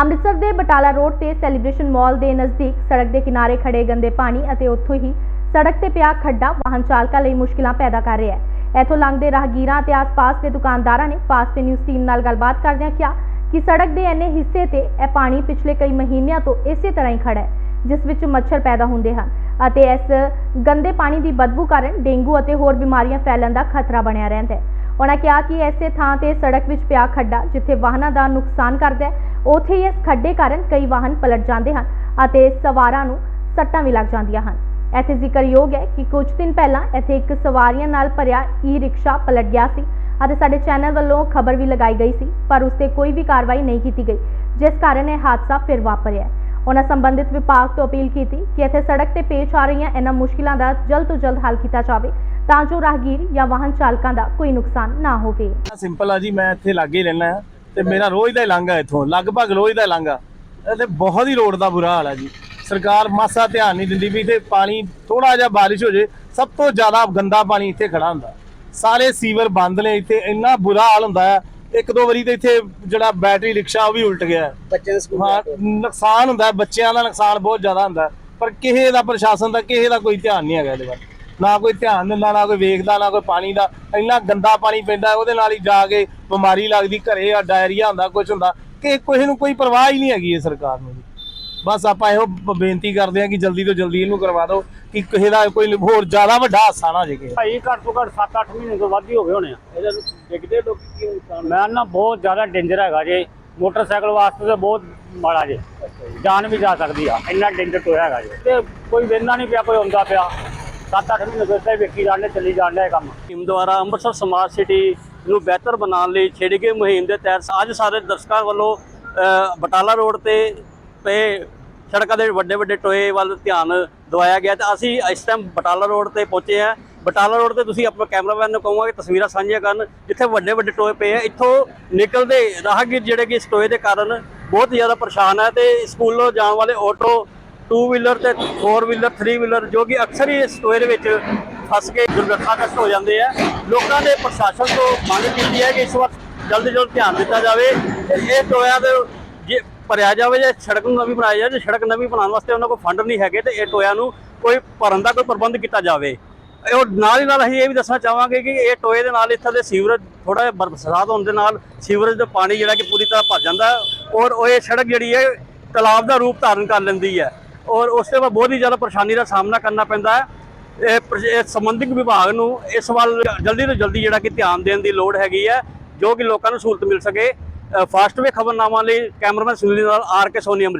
ਅੰਮ੍ਰਿਤਸਰ ਦੇ ਬਟਾਲਾ ਰੋਡ ਤੇ celebration mall ਦੇ ਨਜ਼ਦੀਕ ਸੜਕ ਦੇ ਕਿਨਾਰੇ ਖੜੇ ਗੰਦੇ ਪਾਣੀ ਅਤੇ ਉੱਥੋਂ ਹੀ ਸੜਕ ਤੇ ਪਿਆ ਖੱਡਾ ਵਾਹਨ ਚਾਲਕਾਂ ਲਈ ਮੁਸ਼ਕਿਲਾਂ ਪੈਦਾ ਕਰ ਰਿਹਾ ਹੈ। ਇੱਥੋਂ ਲੰਘਦੇ ਰਾਹਗੀਰਾਂ ਤੇ ਆਸ-ਪਾਸ ਦੇ ਦੁਕਾਨਦਾਰਾਂ ਨੇ ਫਾਸਟ ਨਿਊਜ਼ ਟੀਮ ਨਾਲ ਗੱਲਬਾਤ ਕਰਦਿਆਂ ਕਿਹਾ ਕਿ ਸੜਕ ਦੇ ਇੰਨੇ ਹਿੱਸੇ ਤੇ ਇਹ ਪਾਣੀ ਪਿਛਲੇ ਕਈ ਮਹੀਨਿਆਂ ਤੋਂ ਇਸੇ ਤਰ੍ਹਾਂ ਹੀ ਖੜਾ ਹੈ, ਜਿਸ ਵਿੱਚ ਮੱਛਰ ਪੈਦਾ ਹੁੰਦੇ ਹਨ ਅਤੇ ਇਸ ਗੰਦੇ ਪਾਣੀ ਦੀ ਬਦਬੂ ਕਾਰਨ ਡੇਂਗੂ ਅਤੇ ਹੋਰ ਬਿਮਾਰੀਆਂ ਫੈਲਣ ਦਾ ਖਤਰਾ ਬਣਿਆ ਰਹਿੰਦਾ ਹੈ। ਉਹਨਾਂ ਕਿਹਾ ਕਿ ਐਸੇ ਥਾਂ ਤੇ ਸੜਕ ਵਿੱਚ ਪਿਆ ਖੱਡਾ ਜਿੱਥੇ ਵਾਹਨਾਂ ਦਾ ਨੁਕਸਾਨ ਕਰਦਾ ਹੈ, ਉੱਥੇ ਹੀ ਇਸ ਖੱਡੇ ਕਾਰਨ ਕਈ ਵਾਹਨ ਪਲਟ ਜਾਂਦੇ ਹਨ ਅਤੇ ਸਵਾਰਾਂ ਨੂੰ ਸੱਟਾਂ ਵੀ ਲੱਗ ਜਾਂਦੀਆਂ ਹਨ। ਇੱਥੇ ਜ਼ਿਕਰਯੋਗ ਹੈ ਕਿ ਕੁਝ ਦਿਨ ਪਹਿਲਾਂ ਇੱਥੇ ਇੱਕ ਸਵਾਰੀਆਂ ਨਾਲ ਭਰਿਆ ਈ ਰਿਕਸ਼ਾ ਪਲਟ ਗਿਆ ਸੀ ਅਤੇ ਸਾਡੇ ਚੈਨਲ ਵੱਲੋਂ ਖਬਰ ਵੀ ਲਗਾਈ ਗਈ ਸੀ, ਪਰ ਉਸ ਤੇ ਕੋਈ ਵੀ ਕਾਰਵਾਈ ਨਹੀਂ ਕੀਤੀ ਗਈ, ਜਿਸ ਕਾਰਨ ਇਹ ਹਾਦਸਾ ਫਿਰ ਵਾਪਰਿਆ ਉਹਨਾਂ ਸੰਬੰਧਿਤ ਵਿਭਾਗ ਤੋਂ ਅਪੀਲ ਕੀਤੀ ਕਿ ਇੱਥੇ ਸੜਕ ਤੇ ਪੇਸ਼ ਆ ਰਹੀਆਂ ਇਹਨਾਂ ਮੁਸ਼ਕਿਲਾਂ ਦਾ ਜਲਦ ਤੋਂ ਜਲਦ ਹੱਲ ਕੀਤਾ ਜਾਵੇ ਤਾਂ ਜੋ ਰਾਹਗੀਰ ਜਾਂ ਵਾਹਨ ਚਾਲਕਾਂ ਦਾ ਕੋਈ ਨੁਕਸਾਨ ਨਾ ਹੋਵੇ। ਸਿੰਪਲ ਆ ਜੀ ਮੈਂ ਇੱਥੇ ਲਾਗੇ ਰਹਿਣਾ ਤੇ ਮੇਰਾ ਰੋਜ਼ ਦਾ ਹੀ ਲੰਘਾ ਇੱਥੋਂ ਲਗਭਗ ਰੋਜ਼ ਦਾ ਲੰਘਾ ਤੇ ਬਹੁਤ ਹੀ ਰੋਡ ਦਾ ਬੁਰਾ ਹਾਲ ਆ ਜੀ। ਸਰਕਾਰ ਮਾਸਾ ਧਿਆਨ ਨਹੀਂ ਦਿੰਦੀ ਵੀ ਤੇ ਪਾਣੀ ਥੋੜਾ ਜਿਹਾ ਬਾਰਿਸ਼ ਹੋ ਜੇ ਸਭ ਤੋਂ ਜ਼ਿਆਦਾ ਗੰਦਾ ਪਾਣੀ ਇੱਥੇ ਖੜਾ ਹੁੰਦਾ। ਸਾਰੇ ਸੀਵਰ ਬੰਦ ਨੇ ਇੱਥੇ ਇੰਨਾ ਬੁਰਾ ਹਾਲ ਹੁੰਦਾ ਆ। ਇੱਕ ਦੋ ਵਾਰੀ ਤੇ ਇੱਥੇ ਜਿਹੜਾ ਬੈਟਰੀ ਰਿਕਸ਼ਾ ਉਹ ਵੀ ਉਲਟ ਗਿਆ। ਬੱਚੇ ਦੇ ਸਕੂਲ ਹਾਂ ਨੁਕਸਾਨ ਹੁੰਦਾ ਹੈ, ਬੱਚਿਆਂ ਦਾ ਨੁਕਸਾਨ ਬਹੁਤ ਜ਼ਿਆਦਾ ਹੁੰਦਾ। ਹੈ। ਪਰ ਕਿਸੇ ਦਾ ਪ੍ਰਸ਼ਾਸਨ ਦਾ ਕਿਸੇ ਦਾ ਕੋਈ ਧਿਆਨ ਨਹੀਂ ਹੈਗਾ ਇਹਦੇ ਵੱਲ। ਨਾ ਕੋਈ ਧਿਆਨ ਦਿੰਦਾ ਨਾ ਕੋਈ ਵੇਖਦਾ ਨਾ ਕੋਈ ਪਾਣੀ ਦਾ। ਇੰਨਾ ਗੰਦਾ ਪਾਣੀ ਪੈਂਦਾ ਉਹਦੇ ਨਾਲ ਹੀ ਜਾ ਕੇ ਬਿਮਾਰੀ ਲੱਗਦੀ ਘਰੇ ਆ ਡਾਇਰੀਆ ਹੁੰਦਾ ਕੁਝ ਹੁੰਦਾ। ਕਿ ਕਿਸੇ ਨੂੰ ਕੋਈ ਪਰਵਾਹ ਹੀ ਨਹੀਂ ਹੈਗੀ ਇਹ ਸਰਕਾਰ ਨੂੰ। ਜੀ ਬਸ ਆਪਾਂ ਇਹੋ ਬੇਨਤੀ ਕਰਦੇ ਹਾਂ ਕਿ ਜਲਦੀ ਤੋਂ ਜਲਦੀ ਇਹਨੂੰ ਕਰਵਾ ਦਿਓ ਕਿ ਕਿਸੇ ਦਾ ਕੋਈ ਹੋਰ ਜ਼ਿਆਦਾ ਵੱਡਾ ਹਾਸਾ ਨਾ ਜੇ ਕਿਸੇ ਦਾ। ਭਾਈ ਘੱਟ ਤੋਂ ਘੱਟ 7-8 ਮਹੀਨੇ ਤੋਂ ਵੱਧ ਹੀ ਹੋ ਗਏ ਹੋਣੇ ਆ। ਇਹਦੇ ਡਿੱਗਦੇ ਲੋਕ ਕੀ ਨੁਕਸਾਨ ਮੈਂ ਨਾ ਬਹੁਤ ਜ਼ਿਆਦਾ ਡੇਂਜਰ ਹੈਗਾ ਜੇ। ਮੋਟਰਸਾਈਕਲ ਵਾਸਤੇ ਤਾਂ ਬਹੁਤ ਮਾੜਾ ਜੇ। ਜਾਨ ਵੀ ਜਾ ਸਕਦੀ ਆ। ਇੰਨਾ ਡੇਂਜਰ ਟੋਇਆ ਹੈਗਾ ਜੇ। ਤੇ ਕੋਈ ਵੇਂਦਾ ਨਹੀਂ ਪਿਆ ਕੋਈ ਹੁੰਦਾ ਪਿਆ। 7-8 ਮਹੀਨੇ ਤੋਂ ਇੱਥੇ ਹੀ ਵੇਖੀ ਜਾਂਦੇ, ਚੱਲੀ ਜਾਂਦੇ ਇਹ ਕੰਮ। ਟੀਮ ਦੁਆਰਾ ਅੰਮ੍ਰਿਤਸਰ ਸਮਾਰਟ ਸਿਟੀ ਨੂੰ ਬਿਹਤਰ ਬਣਾਉਣ ਲਈ ਛੇੜੀ ਗਈ ਮੁਹਿੰਮ ਦੇ ਤਹਿਤ ਅੱਜ ਸਾਰੇ ਦਰਸ਼ਕਾਂ ਵੱਲੋਂ ਬਟਾਲਾ ਰੋਡ ਤੇ ਪਏ ਸੜਕਾਂ ਦੇ ਵੱਡੇ ਵੱਡੇ ਟੋਏ ਵੱਲ ਧਿਆਨ ਦਵਾਇਆ ਗਿਆ ਤੇ ਅਸੀਂ ਇਸ ਟਾਈਮ ਬਟਾਲਾ ਰੋਡ ਤੇ ਪਹੁੰਚੇ ਹਾਂ। ਬਟਾਲਾ ਰੋਡ ਤੇ ਤੁਸੀਂ ਆਪਣੇ ਕੈਮਰਾਮੈਨ ਨੂੰ ਕਹੋਗੇ ਤਸਵੀਰਾਂ ਸਾਂਝੀਆਂ ਕਰਨ, ਜਿੱਥੇ ਵੱਡੇ ਵੱਡੇ ਟੋਏ ਪਏ ਆ। ਇੱਥੋਂ ਨਿਕਲਦੇ ਰਾਹਗੀਰ ਜਿਹੜੇ ਕਿ ਇਸ ਟੋਏ ਦੇ ਕਾਰਨ ਬਹੁਤ ਜ਼ਿਆਦਾ ਪਰੇਸ਼ਾਨ ਹੈ ਤੇ ਸਕੂਲੋਂ ਜਾਣ ਵਾਲੇ ਆਟੋ ਟੂ ਵੀਲਰ ਤੇ ਫੋਰ ਵੀਲਰ ਥਰੀ ਵੀਲਰ ਜੋ ਕਿ ਅਕਸਰ ਹੀ ਇਸ ਟੋਏ ਦੇ ਵਿੱਚ ਫਸ ਕੇ ਦੁਰਘਟਨਾਗ੍ਰਸਤ ਹੋ ਜਾਂਦੇ ਆ। ਲੋਕਾਂ ਨੇ ਪ੍ਰਸ਼ਾਸਨ ਤੋਂ ਮੰਗ ਕੀਤੀ ਹੈ ਕਿ ਇਸ ਵਾਰ ਜਲਦੀ ਜਲਦ ਧਿਆਨ ਦਿੱਤਾ ਜਾਵੇ ਤੇ ਇਹ ਟੋਇਆ ਦੇ ਜੇ ਭਰਿਆ ਜਾਵੇ ਜਾਂ ਸੜਕ ਨੂੰ ਨਵੀਂ ਬਣਾਈ ਜਾਵੇ, ਜੇ ਸੜਕ ਨਵੀਂ ਬਣਾਉਣ ਵਾਸਤੇ ਉਹਨਾਂ ਕੋਲ ਫੰਡ ਨਹੀਂ ਹੈਗੇ ਤੇ ਇਹ ਟੋਇਆ ਨੂੰ ਕੋਈ ਭਰਨ ਦਾ ਕੋਈ ਪ੍ਰਬੰਧ ਕੀਤਾ ਜਾਵੇ। ਇਹ ਉਹ ਨਾਲ ਹੀ ਨਾਲ ਅਸੀਂ ਇਹ ਵੀ ਦੱਸਣਾ ਚਾਹਾਂਗੇ ਕਿ ਇਹ ਟੋਏ ਦੇ ਨਾਲ ਇੱਥੇ ਦੇ ਸੀਵਰੇਜ ਥੋੜਾ ਜਿਹਾ ਬਰਸਾਤ ਹੋਣ ਦੇ ਨਾਲ ਸੀਵਰੇਜ ਦਾ ਪਾਣੀ ਜਿਹੜਾ ਕਿ ਪੂਰੀ ਤਰ੍ਹਾਂ ਭਰ ਜਾਂਦਾ ਔਰ ਉਹ ਇਹ ਸੜਕ ਜਿਹੜੀ ਹੈ ਤਲਾਬ ਦਾ ਰੂਪ ਧਾਰਨ ਕਰ ਲੈਂਦੀ ਹੈ। ਔਰ ਉਸ ਤੋਂ ਬਾਅਦ ਬਹੁਤ ਹੀ ਜ਼ਿਆਦਾ ਪਰੇਸ਼ਾਨੀ ਦਾ ਸਾਹਮਣਾ ਕਰਨਾ ਪੈਂਦਾ ਹੈ। ਇਹ ਇਹ ਸੰਬੰਧਿਤ ਵਿਭਾਗ ਨੂੰ ਇਸ ਵੱਲ ਜਲਦੀ ਤੋਂ ਜਲਦੀ ਜਿਹੜਾ ਕਿ ਧਿਆਨ ਦੇਣ ਦੀ ਲੋੜ ਹੈਗੀ ਹੈ, ਜੋ ਕਿ ਲੋਕਾਂ ਨੂੰ ਸਹੂਲਤ ਮਿਲ ਸਕੇ। ਫਾਸਟਵੇ ਖਬਰਨਾਮਾ ਲਈ ਕੈਮਰਾਮੈਨ ਸੁਨੀਲ ਨਾਲ ਆਰ ਕੇ ਸੋਨੀ ਅੰਮ੍ਰਿਤਸਰ।